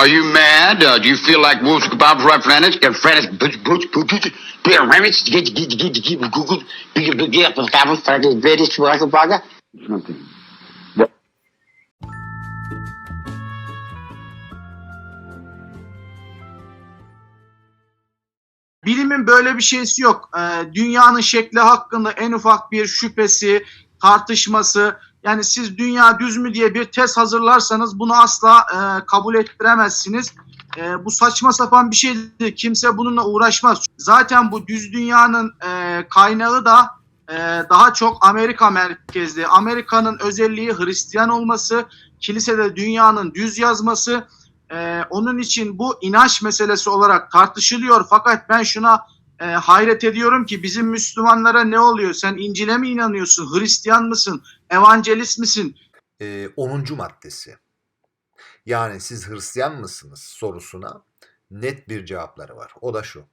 Are you mad? Uh, do you feel like Wolf's Bob Referendus? Get French, Butch, Butch, Butch, Beer Remits, get, get, get, get, Google, Big, Big, Get, Gavin, Fergus, British, Russell, Burger? Nothing. Bilimin böyle bir şeysi yok. Ee, dünyanın şekli hakkında en ufak bir şüphesi, tartışması, yani siz dünya düz mü diye bir test hazırlarsanız bunu asla e, kabul ettiremezsiniz. E, bu saçma sapan bir şeydir. Kimse bununla uğraşmaz. Zaten bu düz dünyanın e, kaynağı da e, daha çok Amerika merkezli. Amerika'nın özelliği Hristiyan olması, kilisede dünyanın düz yazması. E, onun için bu inanç meselesi olarak tartışılıyor. Fakat ben şuna e, hayret ediyorum ki bizim Müslümanlara ne oluyor? Sen İncil'e mi inanıyorsun? Hristiyan mısın? Evangelist misin? Ee, 10. maddesi. Yani siz Hristiyan mısınız sorusuna net bir cevapları var. O da şu.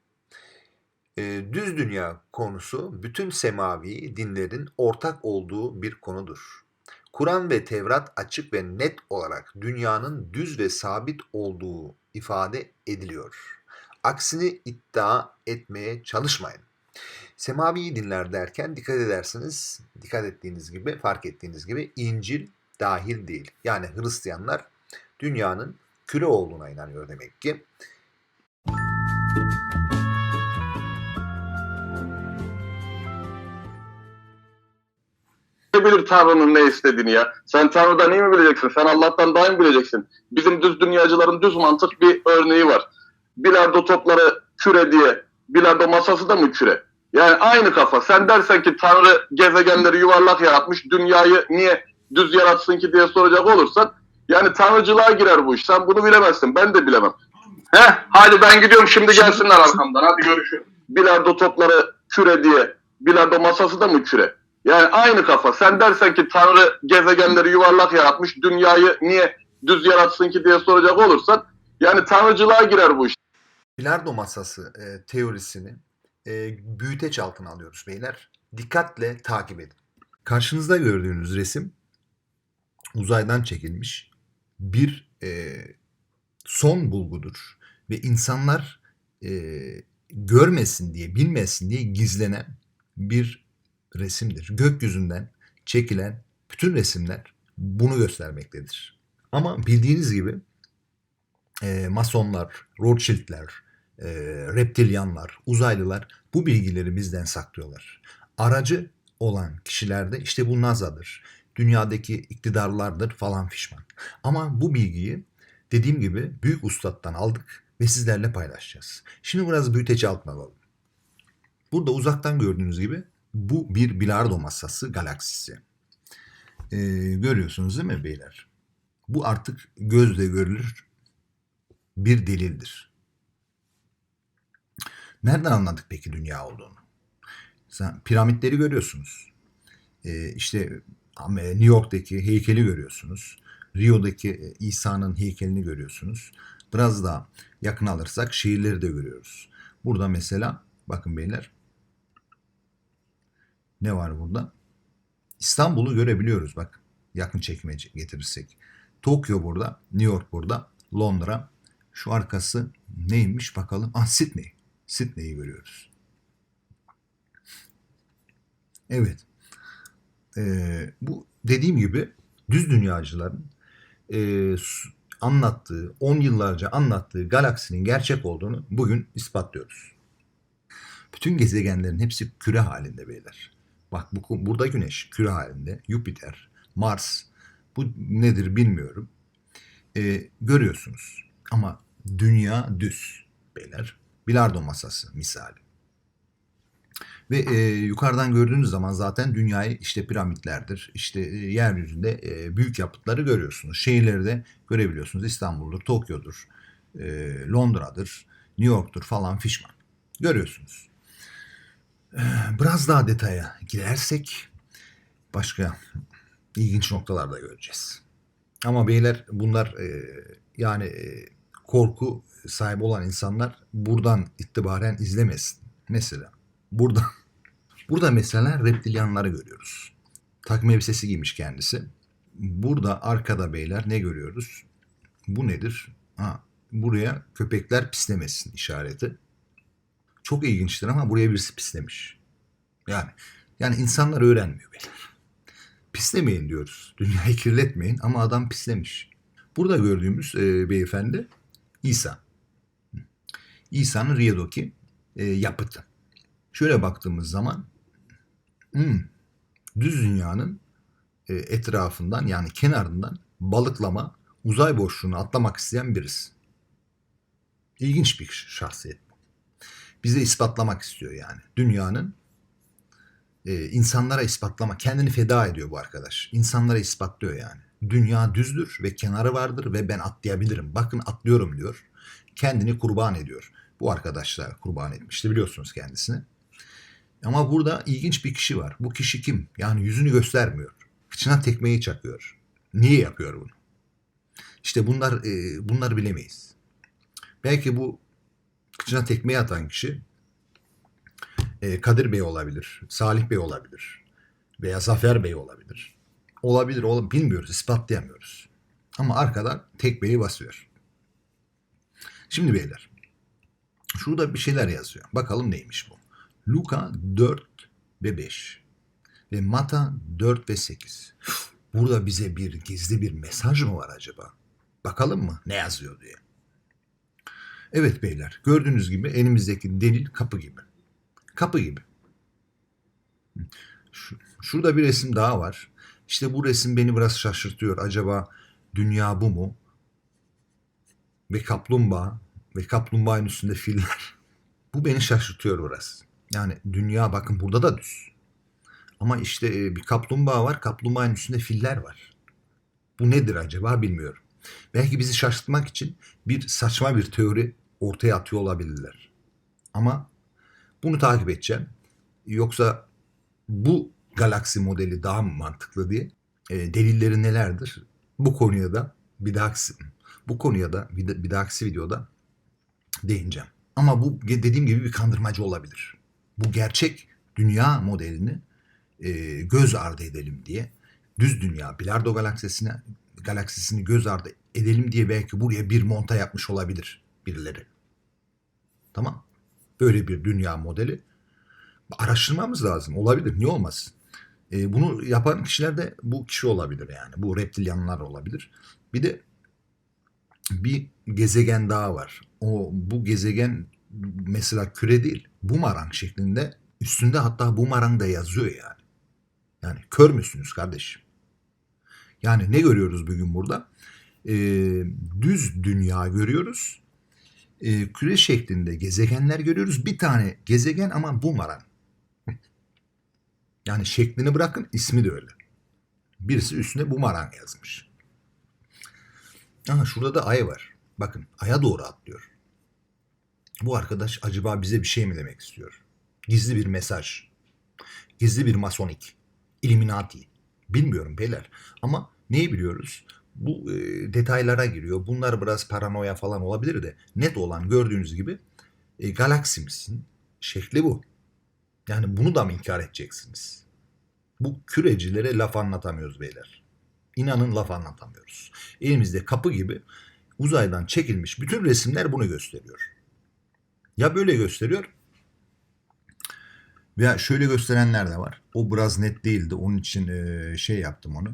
Ee, düz dünya konusu bütün semavi dinlerin ortak olduğu bir konudur. Kur'an ve Tevrat açık ve net olarak dünyanın düz ve sabit olduğu ifade ediliyor. Aksini iddia etmeye çalışmayın. Semavi dinler derken dikkat edersiniz, dikkat ettiğiniz gibi, fark ettiğiniz gibi İncil dahil değil. Yani Hristiyanlar dünyanın küre olduğuna inanıyor demek ki. Bilir Tanrı'nın ne istediğini ya? Sen Tanrı'dan iyi mi bileceksin? Sen Allah'tan daha iyi mi bileceksin? Bizim düz dünyacıların düz mantık bir örneği var. Bilardo topları küre diye. Bilardo masası da mı küre? Yani aynı kafa. Sen dersen ki Tanrı gezegenleri yuvarlak yaratmış, dünyayı niye düz yaratsın ki diye soracak olursan yani tanrıcılığa girer bu iş. Sen bunu bilemezsin. Ben de bilemem. Heh, hadi ben gidiyorum şimdi gelsinler arkamdan. Hadi görüşürüz. Bilardo topları küre diye. Bilardo masası da mı küre? Yani aynı kafa. Sen dersen ki Tanrı gezegenleri yuvarlak yaratmış, dünyayı niye düz yaratsın ki diye soracak olursan yani tanrıcılığa girer bu iş. Bilardo masası e, teorisini e, büyüteç altına alıyoruz beyler. Dikkatle takip edin. Karşınızda gördüğünüz resim uzaydan çekilmiş bir e, son bulgudur. Ve insanlar e, görmesin diye, bilmesin diye gizlenen bir resimdir. Gökyüzünden çekilen bütün resimler bunu göstermektedir. Ama bildiğiniz gibi e, masonlar, Rothschild'ler, e, reptilyanlar, uzaylılar bu bilgileri bizden saklıyorlar. Aracı olan kişilerde işte bu NASA'dır. Dünyadaki iktidarlardır falan fişman. Ama bu bilgiyi dediğim gibi büyük ustadtan aldık ve sizlerle paylaşacağız. Şimdi biraz büyüteç altına alalım. Burada uzaktan gördüğünüz gibi bu bir bilardo masası galaksisi. Ee, görüyorsunuz değil mi beyler? Bu artık gözle görülür bir delildir. Nereden anladık peki dünya olduğunu? Sen piramitleri görüyorsunuz. Ee, işte New York'taki heykeli görüyorsunuz. Rio'daki İsa'nın heykelini görüyorsunuz. Biraz daha yakın alırsak şehirleri de görüyoruz. Burada mesela bakın beyler ne var burada? İstanbul'u görebiliyoruz bak yakın çekime getirirsek. Tokyo burada, New York burada, Londra. Şu arkası neymiş bakalım. Ah Sydney. Sydney'i görüyoruz. Evet. Ee, bu dediğim gibi düz dünyacıların e, anlattığı, 10 yıllarca anlattığı galaksinin gerçek olduğunu bugün ispatlıyoruz. Bütün gezegenlerin hepsi küre halinde beyler. Bak bu, burada Güneş küre halinde, Jüpiter, Mars bu nedir bilmiyorum. Ee, görüyorsunuz. Ama dünya düz beyler. Bilardo masası misali. Ve e, yukarıdan gördüğünüz zaman zaten dünyayı işte piramitlerdir, işte e, yeryüzünde e, büyük yapıtları görüyorsunuz. Şehirleri de görebiliyorsunuz. İstanbul'dur, Tokyo'dur, e, Londra'dır, New York'tur falan fişman. Görüyorsunuz. E, biraz daha detaya girersek başka ilginç noktalar da göreceğiz. Ama beyler bunlar e, yani e, korku sahibi olan insanlar buradan itibaren izlemesin. Mesela burada burada mesela reptilyanları görüyoruz. Takım elbisesi giymiş kendisi. Burada arkada beyler ne görüyoruz? Bu nedir? Ha, buraya köpekler pislemesin işareti. Çok ilginçtir ama buraya birisi pislemiş. Yani yani insanlar öğrenmiyor beyler. Pislemeyin diyoruz. Dünyayı kirletmeyin ama adam pislemiş. Burada gördüğümüz e, beyefendi İsa. İsa'nın Rio'daki e, yapıtı. Şöyle baktığımız zaman hmm, düz dünyanın e, etrafından yani kenarından balıklama uzay boşluğunu atlamak isteyen birisi. İlginç bir şahsiyet bu. Bize ispatlamak istiyor yani. Dünyanın e, insanlara ispatlama, kendini feda ediyor bu arkadaş. İnsanlara ispatlıyor yani. Dünya düzdür ve kenarı vardır ve ben atlayabilirim. Bakın atlıyorum diyor. Kendini kurban ediyor. Bu arkadaşlar kurban etmişti biliyorsunuz kendisini. Ama burada ilginç bir kişi var. Bu kişi kim? Yani yüzünü göstermiyor. Kıçına tekmeyi çakıyor. Niye yapıyor bunu? İşte bunlar e, bunları bilemeyiz. Belki bu kıçına tekmeyi atan kişi e, Kadir Bey olabilir, Salih Bey olabilir veya Zafer Bey olabilir. Olabilir, ol bilmiyoruz, ispatlayamıyoruz. Ama arkadan tekmeyi basıyor. Şimdi beyler, şurada bir şeyler yazıyor. Bakalım neymiş bu. Luka 4 ve 5 ve Mata 4 ve 8. Burada bize bir gizli bir mesaj mı var acaba? Bakalım mı ne yazıyor diye. Evet beyler gördüğünüz gibi elimizdeki delil kapı gibi. Kapı gibi. Şu- Şurada bir resim daha var. İşte bu resim beni biraz şaşırtıyor. Acaba dünya bu mu? Ve kaplumbağa ve kaplumbağanın üstünde filler. Bu beni şaşırtıyor biraz. Yani dünya bakın burada da düz. Ama işte e, bir kaplumbağa var. Kaplumbağanın üstünde filler var. Bu nedir acaba bilmiyorum. Belki bizi şaşırtmak için bir saçma bir teori ortaya atıyor olabilirler. Ama bunu takip edeceğim. Yoksa bu galaksi modeli daha mı mantıklı diye e, delilleri nelerdir? Bu konuya da bir dahaki bu konuya da bir, dahaki videoda değineceğim. Ama bu dediğim gibi bir kandırmacı olabilir. Bu gerçek dünya modelini e, göz ardı edelim diye düz dünya bilardo galaksisine galaksisini göz ardı edelim diye belki buraya bir monta yapmış olabilir birileri. Tamam. Böyle bir dünya modeli araştırmamız lazım. Olabilir. Niye olmasın? E, bunu yapan kişiler de bu kişi olabilir yani. Bu reptilyanlar olabilir. Bir de bir gezegen daha var. O bu gezegen mesela küre değil, bumarang şeklinde üstünde hatta bumarang da yazıyor yani. Yani kör müsünüz kardeşim? Yani ne görüyoruz bugün burada? Ee, düz dünya görüyoruz. Ee, küre şeklinde gezegenler görüyoruz. Bir tane gezegen ama bumarang. Yani şeklini bırakın ismi de öyle. Birisi üstüne bumarang yazmış. Aha şurada da ay var. Bakın aya doğru atlıyor. Bu arkadaş acaba bize bir şey mi demek istiyor? Gizli bir mesaj. Gizli bir masonik. Illuminati. Bilmiyorum beyler. Ama neyi biliyoruz? Bu e, detaylara giriyor. Bunlar biraz paranoya falan olabilir de net olan gördüğünüz gibi e, galaksimizin şekli bu. Yani bunu da mı inkar edeceksiniz? Bu kürecilere laf anlatamıyoruz beyler. İnanın laf anlatamıyoruz. Elimizde kapı gibi uzaydan çekilmiş bütün resimler bunu gösteriyor. Ya böyle gösteriyor veya şöyle gösterenler de var. O biraz net değildi. Onun için e, şey yaptım onu.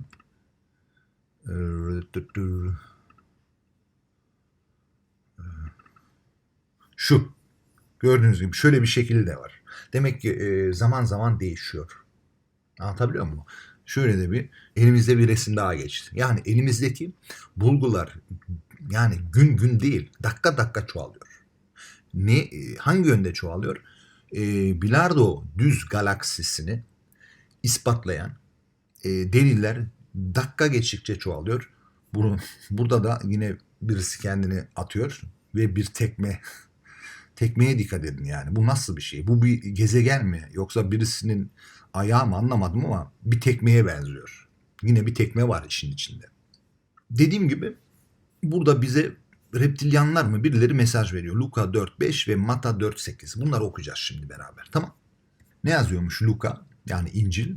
E, Şu. Gördüğünüz gibi şöyle bir şekilde de var. Demek ki e, zaman zaman değişiyor. Anlatabiliyor muyum? Şöyle de bir elimizde bir resim daha geçti. Yani elimizdeki bulgular yani gün gün değil dakika dakika çoğalıyor. Ne e, hangi yönde çoğalıyor? E, Bilardo düz galaksisini ispatlayan e, deliller dakika geçtikçe çoğalıyor. Bunu, burada da yine birisi kendini atıyor ve bir tekme tekmeye dikkat edin yani. Bu nasıl bir şey? Bu bir gezegen mi? Yoksa birisinin ayağı mı anlamadım ama bir tekmeye benziyor. Yine bir tekme var işin içinde. Dediğim gibi burada bize reptilyanlar mı birileri mesaj veriyor. Luka 4.5 ve Mata 4.8. Bunları okuyacağız şimdi beraber. Tamam. Ne yazıyormuş Luka? Yani İncil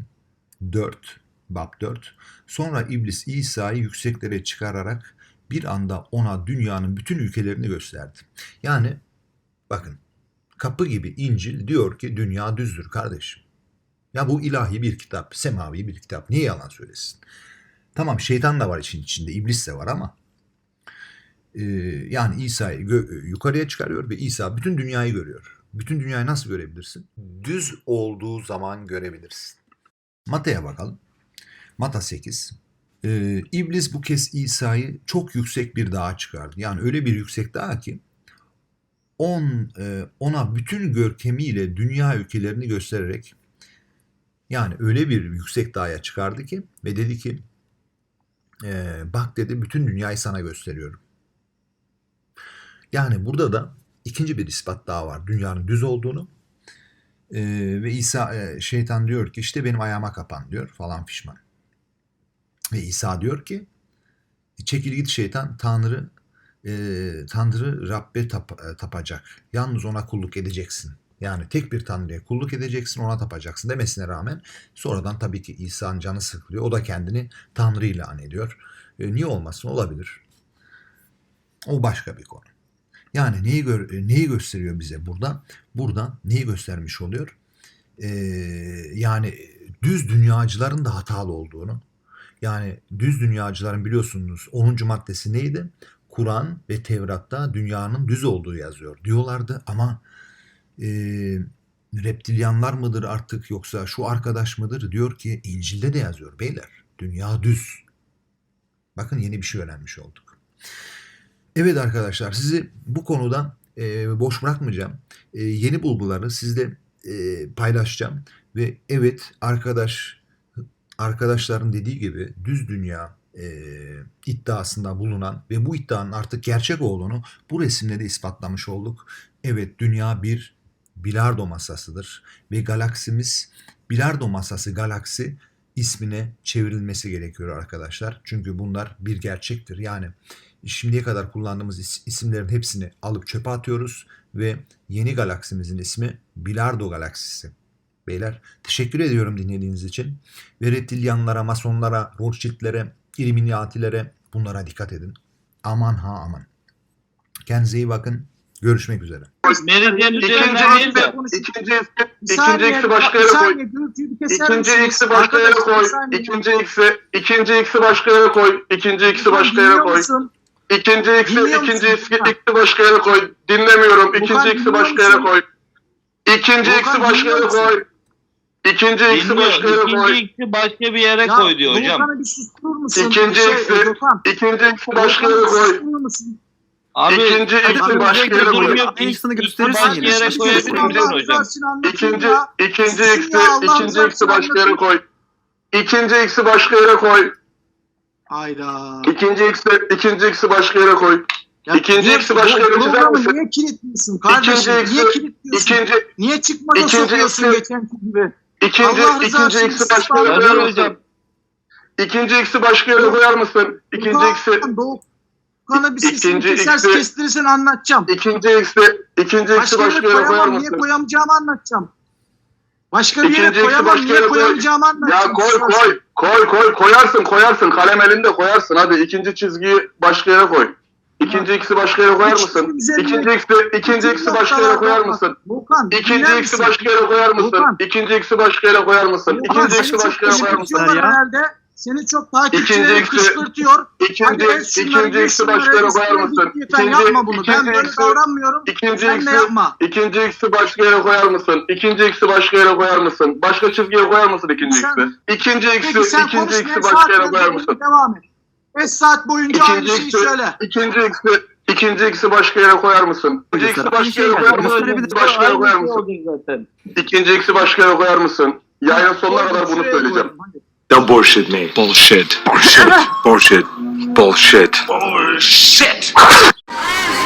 4, Bab 4. Sonra iblis İsa'yı yükseklere çıkararak bir anda ona dünyanın bütün ülkelerini gösterdi. Yani bakın kapı gibi İncil diyor ki dünya düzdür kardeşim. Ya bu ilahi bir kitap, semavi bir kitap. Niye yalan söylesin? Tamam şeytan da var işin içinde, iblis de var ama e, yani İsa'yı yukarıya çıkarıyor ve İsa bütün dünyayı görüyor. Bütün dünyayı nasıl görebilirsin? Düz olduğu zaman görebilirsin. Mata'ya bakalım. Mata 8. Ee, İblis bu kez İsa'yı çok yüksek bir dağa çıkardı. Yani öyle bir yüksek dağ ki on, e, ona bütün görkemiyle dünya ülkelerini göstererek yani öyle bir yüksek dağa çıkardı ki ve dedi ki e, bak dedi bütün dünyayı sana gösteriyorum. Yani burada da ikinci bir ispat daha var. Dünyanın düz olduğunu e, ve İsa e, şeytan diyor ki işte benim ayağıma kapan diyor falan fişman. Ve İsa diyor ki çekil git şeytan Tanrı e, Tanrı Rabbe tap- e, tapacak. Yalnız ona kulluk edeceksin. Yani tek bir Tanrı'ya kulluk edeceksin ona tapacaksın demesine rağmen sonradan tabii ki İsa'nın canı sıkılıyor. O da kendini Tanrı ilan ediyor. E, niye olmasın olabilir. O başka bir konu. Yani neyi gör, e, neyi gösteriyor bize burada? Burada neyi göstermiş oluyor? Ee, yani düz dünyacıların da hatalı olduğunu. Yani düz dünyacıların biliyorsunuz 10. maddesi neydi? Kur'an ve Tevrat'ta dünyanın düz olduğu yazıyor diyorlardı ama e, reptilyanlar mıdır artık yoksa şu arkadaş mıdır diyor ki İncil'de de yazıyor beyler. Dünya düz. Bakın yeni bir şey öğrenmiş olduk. Evet arkadaşlar sizi bu konuda e, boş bırakmayacağım. E, yeni bulguları sizle e, paylaşacağım ve evet arkadaş arkadaşların dediği gibi düz dünya e, iddiasında bulunan ve bu iddianın artık gerçek olduğunu bu resimle de ispatlamış olduk. Evet dünya bir bilardo masasıdır ve galaksimiz bilardo masası galaksi ismine çevrilmesi gerekiyor arkadaşlar. Çünkü bunlar bir gerçektir. Yani şimdiye kadar kullandığımız is- isimlerin hepsini alıp çöpe atıyoruz ve yeni galaksimizin ismi Bilardo galaksisi. Beyler teşekkür ediyorum dinlediğiniz için. Ve reptilyanlara, masonlara, Rothschild'lere, illuminatilere bunlara dikkat edin. Aman ha aman. Kendinize iyi bakın. Görüşmek üzere. Meridyen İkinci üzerinden değil de. eksi başka yere koy. İkinci eksi başka yere koy. İkinci eksi başka yere koy. İkinci eksi başka yere koy. İkinci eksi, Dinliyor ikinci musun? Volkan? eksi başka yere koy. Dinlemiyorum. Volkan, İkinci dinliyor başka yere musun? koy. İkinci Volkan, eksi başka dinliyor yere musun? koy. İkinci Dinliyor. başka yere İkinci koy. eksi başka bir yere koy diyor hocam. Volkan'ı bir susturur musun? İkinci Şey, eksi, Gökhan, İkinci eksi başka yere koy. susturur musun? Abi İkinci eksi abi, başka yere koy. durmuyor. Aynısını İki gösterirsin başka yine. yere koyabilir İkinci- misin Allah hocam? rızası için anlatın İkinci, ya. ikinci ya, ikinci rızası için başka yere koy. İkinci eksi başka yere koy. Hayda. İkinci eksi, ikinci eksi başka yere koy. Ya İkinci niye- eksi başka yere çizer misin? Niye kilitliyorsun kardeşim? İkinci eksi- niye kilitliyorsun? İkinci, Niye çıkmaza ikinci sokuyorsun eksi- geçenki gibi? ikinci, ikinci eksi başka yere koyar mısın? İkinci eksi başka yere koyar mısın? İkinci eksi, Doğukan'a bir sesini eksi- kestirirsen anlatacağım. ikinci eksi, ikinci eksi Başka başka yere koyar koyamam. Niye mısın? koyamayacağımı anlatacağım. Başka bir yere koyamam. Niye koy. koyamayacağımı Ya anlatacağım. koy Susarsan. koy, koy koy, koyarsın koyarsın. Kalem elinde koyarsın. Hadi ikinci çizgiyi başka yere koy. İkinci eksi başka yere koyar mısın? İkinci eksi, ikinci eksi başka yere koyar mısın? İkinci misin? başka yere koyar mısın? İkinci eksi başka yere koyar mısın? İkinci çok başka yere koyar mısın? Seni çok İkinci takipçileri eksi- kışkırtıyor. İkinci, ikinci eksi şunları, başka yere üstüne koyar mısın? Lütfen yapma bunu. Ben ikinci böyle eksi, davranmıyorum. ikinci Sen eksi, yapma. ikinci eksi başka yere koyar mısın? İkinci eksi başka yere koyar mısın? Başka çizgiye koyar mısın ikinci eksi? İkinci eksi, ikinci eksi başka yere koyar mısın? devam et. 5 saat boyunca aynı İkinci şeyi eksi, söyle. ikinci eksi, ikinci eksi başka yere koyar mısın? İkinci eksi başka yere koyar mısın? Başka yere koyar Aynı şey mısın? İkinci eksi başka yere koyar mısın? Yayının sonuna Koydum, kadar bunu söyleyeceğim. Hadi. Bullshit me. Bullshit. Bullshit. Bullshit. Bullshit. Bullshit.